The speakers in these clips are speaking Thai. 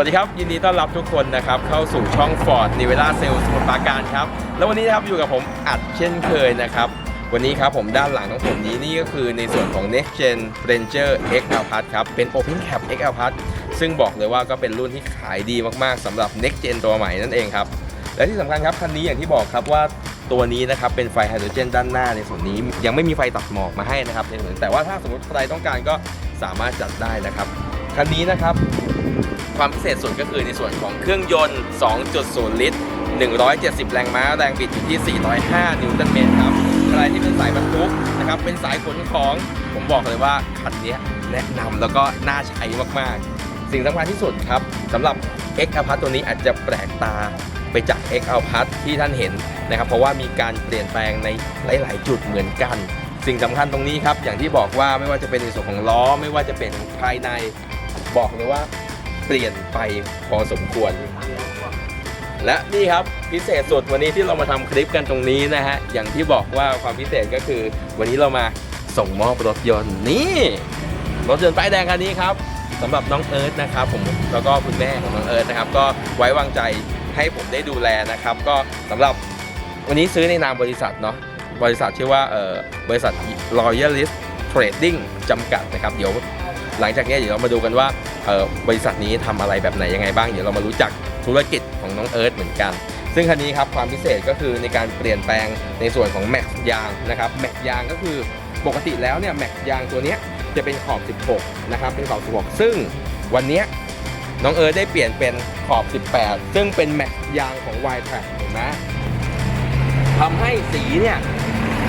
สวัสดีครับ ยินดีต้อนรับทุกคนนะครับ เข้าสู่ช่อง Ford n i v e l a Sales สมุทรปราการครับ แล้ววันนี้นะครับอยู่กับผมอัดเช่นเคยนะครับ วันนี้ครับผมด้านหลังของผมนี้นี่ก็คือในส่วนของ Next Gen Ranger XL Plus ครับ เป็น Open Cap XL Plus ซึ่งบอกเลยว่าก็เป็นรุ่นที่ขายดีมากๆสำหรับ Next Gen ตัวใหม่นั่นเองครับ และที่สำคัญครับคันนี้อย่างที่บอกครับว่าตัวนี้นะครับเป็นไฟไฮโดรเจนด้านหน้าในส่วนนี้ยังไม่มีไฟตัดหมอกมาให้นะครับในส่วนแต่ว่าถ้าสมมติใครต้องการก็สามารถจัดได้นะครับคันนี้นะครับ ความพิเศษสุดก็คือในส่วนของเครื่องยนต์ 2.0 ลิตร 170 แรงม้า แรงบิดอยู่ที่ 405 นิวตันเมตรครับ ใครที่เป็นสายบรรทุกนะครับ เป็นสายขนของ ผมบอกเลยว่าคันนี้แนะนำแล้วก็น่าใช้มาก ๆ สิ่งสำคัญที่สุดครับสำหรับ X a p a t ตัวนี้อาจจะแปลกตาไปจาก X a p a t ที่ท่านเห็นนะครับ เพราะว่ามีการเปลี่ยนแปลงในหลาย ๆ จุดเหมือนกัน สิ่งสำคัญตรงนี้ครับ อย่างที่บอกว่าไม่ว่าจะเป็นในส่วนของล้อ ไม่ว่าจะเป็นภายในบอกเลยว่า เปลี่ยนไปพอสมควร และนี่ครับพิเศษสุดวันนี้ที่เรามาทำคลิปกันตรงนี้นะฮะ อย่างที่บอกว่าความพิเศษก็คือ วันนี้เรามาส่งมอบรถยนต์นี่รถยนต์ป้ายแดงคันนี้ครับสำหรับน้องเอิร์ธนะครับผมแล้วก็คุณแม่ของน้องเอิร์ธนะครับ ก็ไว้วางใจให้ผมได้ดูแลนะครับ ก็สำหรับวันนี้ซื้อในนามบริษัทเนาะบริษัทชื่อว่าเอ่อบริษัท Royalist Trading จำกัดนะครับ เดี๋ยว หลังจากนี้เดี๋ยวเรามาดูกันว่าบริษัทนี้ทำอะไรแบบไหนยังไงบ้าง เดี๋ยวเรามารู้จักธุรกิจของน้องเอิร์ธเหมือนกัน ซึ่งคันนี้ครับความพิเศษก็คือในการเปลี่ยนแปลงในส่วนของแม็กยางนะครับแม็กยางก็คือปกติแล้วเนี่ยแม็กยางตัวนี้จะเป็นขอบ 16 นะครับเป็นขอบ 16 ซึ่งวันนี้น้องเอิร์ธได้เปลี่ยนเป็นขอบ 18 ซึ่งเป็นแม็กยางของ y t r a c เห็นไหมทำให้สีเนี่ย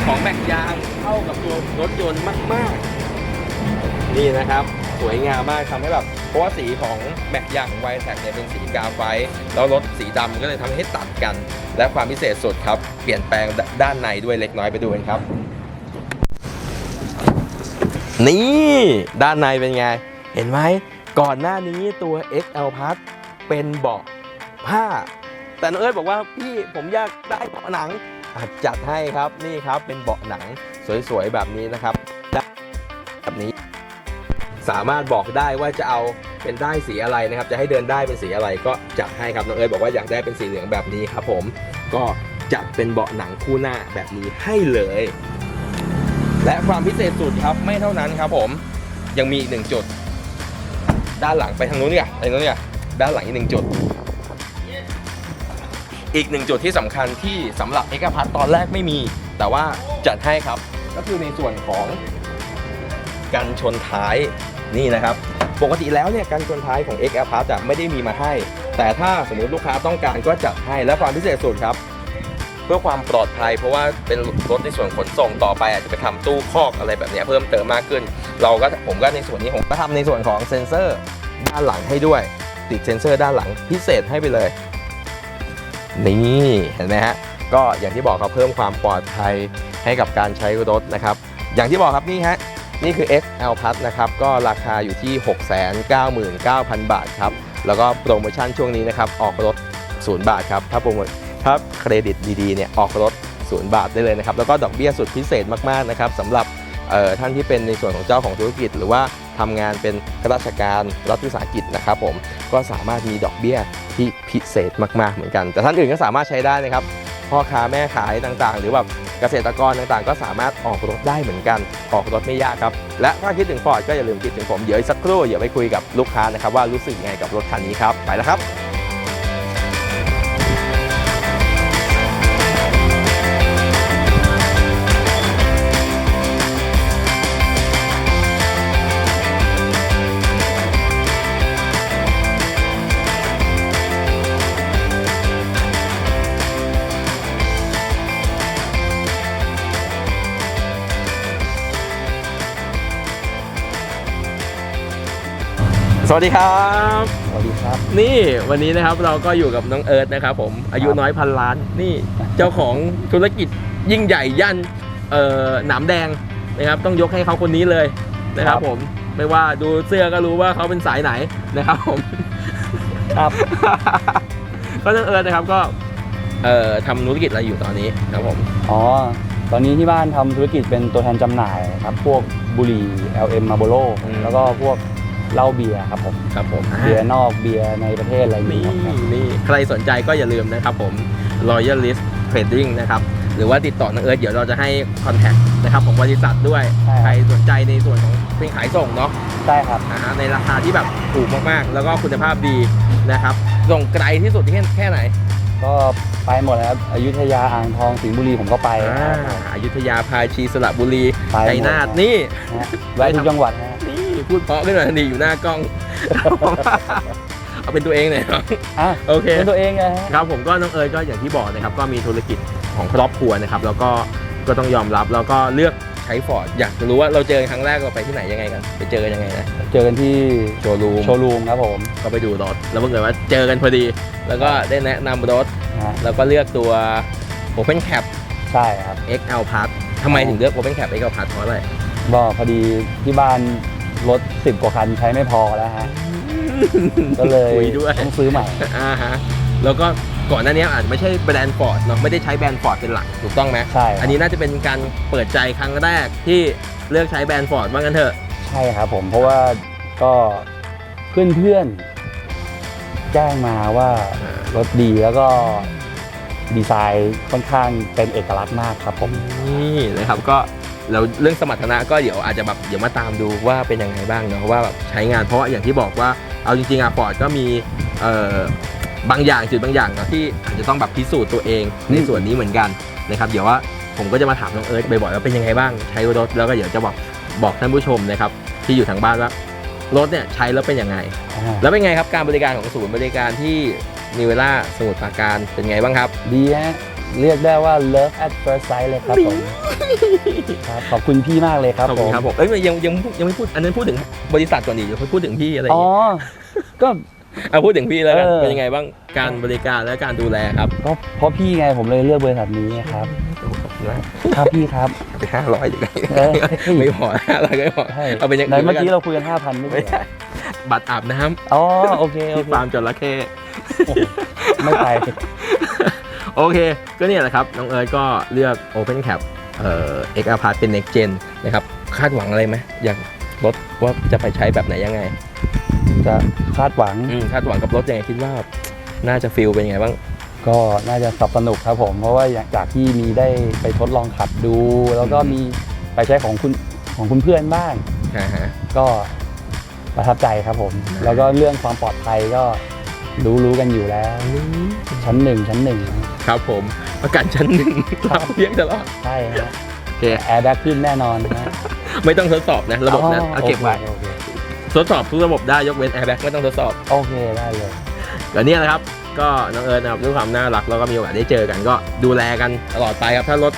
ของแม็กยางเข้ากับตัวรถยนต์มาก ๆ นี่นะครับสวยงามมากทำให้แบบเพราะว่าสีของแม็กยางของไวแท็กเนี่ยเป็นสีกาไฟแล้วรถสีดำก็เลยทำให้ตัดกัน และความพิเศษสุดครับ เปลี่ยนแปลงด้านในด้วยเล็กน้อยไปดูกันครับ นี่ด้านในเป็นไง เห็นไหมก่อนหน้านี้ตัว XL Plus เป็นเบาะผ้า แต่น้องเอิร์ธบอกว่าพี่ผมอยากได้เบาะหนังจัดให้ครับนี่ครับเป็นเบาะหนังสวยๆแบบนี้นะครับ สามารถบอกได้ว่าจะเอาเป็นได้สีอะไรนะครับ จะให้เดินได้เป็นสีอะไรก็จัดให้ครับน้องเอิร์ธบอกว่าอยากได้เป็นสีเหลืองแบบนี้ครับผมก็จัดเป็นเบาะหนังคู่หน้าแบบนี้ให้เลย และความพิเศษสุดครับไม่เท่านั้นครับผมยังมีอีกหนึ่งจุด ด้านหลังไปทางนู้นเนี่ยไปทางนู้นเนี่ยด้านหลังอีกหนึ่งจุด อีกหนึ่งจุดที่สำคัญที่สำหรับเอกพัทตอนแรกไม่มี แต่ว่าจัดให้ครับก็คือในส่วนของกันชนท้าย นี่นะครับ ปกติแล้วเนี่ยกันชนท้ายของ X L Plus จะไม่ได้มีมาให้ แต่ถ้าสมมติลูกค้าต้องการก็จัดให้และความพิเศษสุดครับ เพื่อความปลอดภัยเพราะว่าเป็นรถในส่วนขนส่งต่อไปอาจจะไปทำตู้คอกอะไรแบบนี้เพิ่มเติมมากขึ้น เราก็ผมก็ในส่วนนี้ผมก็ทำในส่วนของเซ็นเซอร์ด้านหลังให้ด้วย ติดเซ็นเซอร์ด้านหลังพิเศษให้ไปเลยนี่เห็นไหมฮะก็อย่างที่บอกครับเพิ่มความปลอดภัยให้กับการใช้รถนะครับ อย่างที่บอกครับนี่ฮะ นี่คือ XL Plus นะครับ ก็ราคาอยู่ที่ 699,000 บาทครับ แล้วก็โปรโมชั่นช่วงนี้นะครับ ออกรถ 0 บาทครับ ถ้าโปรโมถ้าเครดิตดีๆเนี่ยออกรถ 0 บาทได้เลยนะครับ แล้วก็ดอกเบี้ยสุดพิเศษมากๆนะครับสำหรับท่านที่เป็นในส่วนของเจ้าของธุรกิจ หรือว่าทำงานเป็นข้าราชการรัฐวิสาหกิจนะครับผมก็สามารถมีดอกเบี้ยที่พิเศษมากๆเหมือนกัน แต่ท่านอื่นก็สามารถใช้ได้นะครับ พ่อค้าแม่ขายต่างๆ หรือแบบเกษตรกรต่างๆ ก็สามารถออกรถได้เหมือนกัน ออกรถไม่ยากครับ และถ้าคิดถึงฟอร์ดก็อย่าลืมคิดถึงผมเดี๋ยวอีกสักครู่เดี๋ยวไปคุยกับลูกค้านะครับว่ารู้สึกไงกับรถคันนี้ครับไปแล้วครับ สวัสดีครับ สวัสดีครับ นี่วันนี้นะครับเราก็อยู่กับน้องเอิร์ธนะครับผมอายุน้อยพันล้านนี่เจ้าของธุรกิจยิ่งใหญ่ย่านเอ่อหนามแดงนะครับต้องยกให้เขาคนนี้เลยนะครับครับผมไม่ว่าดูเสื้อก็รู้ว่าเขาเป็นสายไหนนะครับผมครับ ก็น้องเอิร์ธนะครับก็เอ่อทำธุรกิจอะไรอยู่ตอนนี้ครับผมอ๋อตอนนี้ที่บ้านทำธุรกิจเป็นตัวแทนจำหน่ายครับพวกบุหรี่ LM Marlboro แล้วก็พวก เหล้าเบียร์ครับผมครับผมเบียร์นอกเบียร์ในประเทศอะไรมีนี่หมดครับ นี่ใครสนใจก็อย่าลืมนะครับผม Loyalist Trading นะครับหรือว่าติดต่อน้องเอิร์ธเดี๋ยวเราจะให้คอนแทคนะครับของบริษัทด้วย ใช่ครับ ใครสนใจในส่วนของเป็นขายส่งเนาะใช่ครับนะฮะในราคาที่แบบถูกมากๆ แล้วก็คุณภาพดีนะครับส่งไกลที่สุดที่แค่แค่ไหนก็ไปหมดนะครับอยุธยาอ่างทองสิงห์บุรีผมก็ไปอ่าครับอยุธยาพาชีสระบุรีไปหมดชัยนาทนี่ นะฮะแวะทุกจังหวัดนะฮะนี่ พูดเพราะขึ้นมาทันทีอยู่หน้ากล้อง เอาเป็นตัวเองหน่อยเนาะอะโอเค เป็นตัวเองนะฮะ ครับผมก็น้องเอิร์ธก็อย่างที่บอกนะครับก็มีธุรกิจของครอบครัวนะครับ แล้วก็ก็ต้องยอมรับแล้วก็เลือกใช้ฟอร์ดอยากจะรู้ว่าเราเจอกันครั้งแรกเราไปที่ไหนยังไงกันไปเจอกันยังไงนะเจอกันที่โชว์รูมโชว์รูมครับผมก็ไปดูรถแล้วบังเอิญว่าเจอกันพอดี แล้วก็ได้แนะนำรถนะฮะแล้วก็เลือกตัว Open Cap ใช่ครับ XL Plus ทำไมถึงเลือก Open Cap XL Plus เพราะอะไร ก็พอดีที่บ้าน รถสิบกว่าคันใช้ไม่พอแล้วฮะ ก็เลยคุยด้วย ต้องซื้อใหม่ อ่าฮะแล้วก็ก่อนหน้านี้อาจจะไม่ใช่แบรนด์ฟอร์ดเนาะไม่ได้ใช้แบรนด์ฟอร์ดเป็นหลักถูกต้องไหมใช่ครับ อันนี้น่าจะเป็นการเปิดใจครั้งแรกที่เลือกใช้แบรนด์ฟอร์ดว่างั้นเถอะ ใช่ครับผมเพราะว่าก็เพื่อนเพื่อนๆแจ้งมาว่ารถดีแล้วก็ดีไซน์ค่อนข้างเป็นเอกลักษณ์มากครับผม นี่นะครับก็ แล้วเรื่องสมรรถนะก็เดี๋ยวอาจจะแบบเดี๋ยวมาตามดูว่าเป็นยังไงบ้างเนาะว่าแบบใช้งานเพราะอย่างที่บอกว่าเอาจริงๆอะฟอร์ดก็มีเอ่อบางอย่างจุดบางอย่างเนาะที่อาจจะต้องแบบพิสูจน์ตัวเองในส่วนนี้เหมือนกันนะครับเดี๋ยวว่าผมก็จะมาถามน้องเอิร์ธบ่อยๆว่าเป็นยังไงบ้างใช้รถแล้วก็เดี๋ยวจะบอกบอกท่านผู้ชมนะครับที่อยู่ทางบ้านว่ารถเนี่ยใช้แล้วเป็นยังไง แล้วเป็นไงครับการบริการของศูนย์บริการที่นิเวล่าสมุทรปราการเป็นไงบ้างครับ ดีฮะ เรียกได้ว่า love at first sight เลยครับผมครับขอบคุณพี่มากเลยครับขอบผคุณมครับผมเอ้ยยังยังยังไม่พูดอันนั้นพูดถึงบริษัทก่อนดิเดี๋ยวค่อยพูดถึงพี่อะไรอย่างอ๋อ เงี้ยก็ เอาพูดถึงพี่แล้วกันเออ เป็นยังไงบ้างการบริการและการดูแลครับก็เพราะพี่ไงผมเลยเลือกบริษัทนี้ครับขอบคุณนะครับพี่ครับ ไปห้าร้อยอยู่ไหนเออ ไม่พอห้าร้อยก็ไม่พอใช่เอาเป็นอย่างไหนอื่นเมื่อแล้วกักี้นเราคุยกันห้าพันไม่ไม่ใช่ใช่บัตรอาบน้อ๋อโอเคำโอที่เคฟาร์มจระเข้ไม่ไป โอเค ก็เนี่ยแหละครับ น้องเอิร์ธก็เลือก Open Cap เอ่อ XR Plus เป็น Next Gen นะครับ คาดหวังอะไรไหมอยากรถว่าจะไปใช้แบบไหนยังไงจะคาดหวังอืมคาดหวังกับรถยังไงคิดว่า น่าจะฟิลเป็นยังไงบ้าง ก็น่าจะสนุกครับผม เพราะว่าจากที่มีได้ไปทดลองขับดู แล้วก็อืมมีไปใช้ของคุณของคุณเพื่อนบ้างอ่าฮะก็ประทับใจครับผม แล้วก็เรื่องความปลอดภัยก็ รู้รู้กันอยู่แล้ว ชั้นหนึ่งชั้นหนึ่งครับผมประกันชั้นหนึ่งรับเพียงตลอดใช่ฮะโอเคแอร์แบ็กขึ้นแน่นอนนะไม่ต้องทดสอบนะ ระบบนั้นอ๋อเอาเก็บไว้โอเคทดสอบทุกระบบได้ยกเว้น airbag ไม่ต้องทดสอบโอเคโอเคได้เลยก็เนี่ยแหละครับ ก็น้องเอิร์ธนะครับด้วยความน่ารักแล้วก็มีโอกาสได้เจอกัน ก็ดูแลกันตลอดไปครับถ้ารถ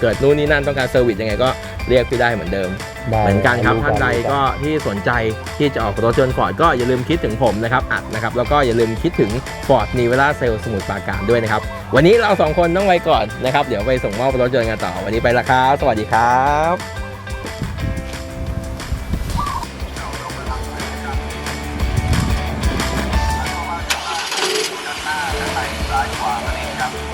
เกิดนู่นนี่นั่นต้องการเซอร์วิสยังไงก็ เรียกพี่ได้เหมือนเดิมเหมือนกันครับท่านใดก็ที่สนใจที่จะออกรถยนต์ฟอร์ดก็อย่าลืมคิดถึงผมนะครับอัดนะครับแล้วก็อย่าลืมคิดถึงฟอร์ดนีเวล่าเซลสมุทปราการด้วยนะครับ วันนี้เราสองคนต้องไปก่อนนะครับเดี๋ยวไปส่งมอบรถยนต์กันต่อวันนี้ไปละครับสวัสดีครับซ้ายขวานั่ครับ